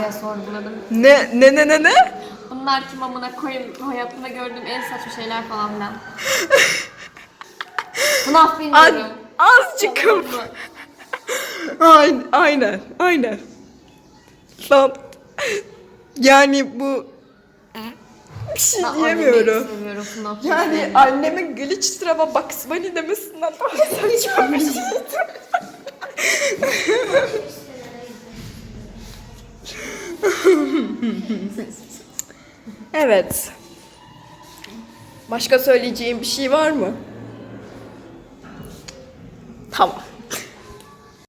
diye sorguladım. Ne ne ne ne ne? Bunlar kim amına koyayım hayatımda gördüğüm en saçma şeyler falan filan. Bilmiyorum. Az, azıcık kıp. mı? Aynen, aynen, aynen. Lan yani bu bir şey diyemiyorum. anneyi seviyorum FNAF. Yani annemin glitch Bugs Bunny demesinden daha saçma bir şey. evet. Başka söyleyeceğim bir şey var mı? Tamam.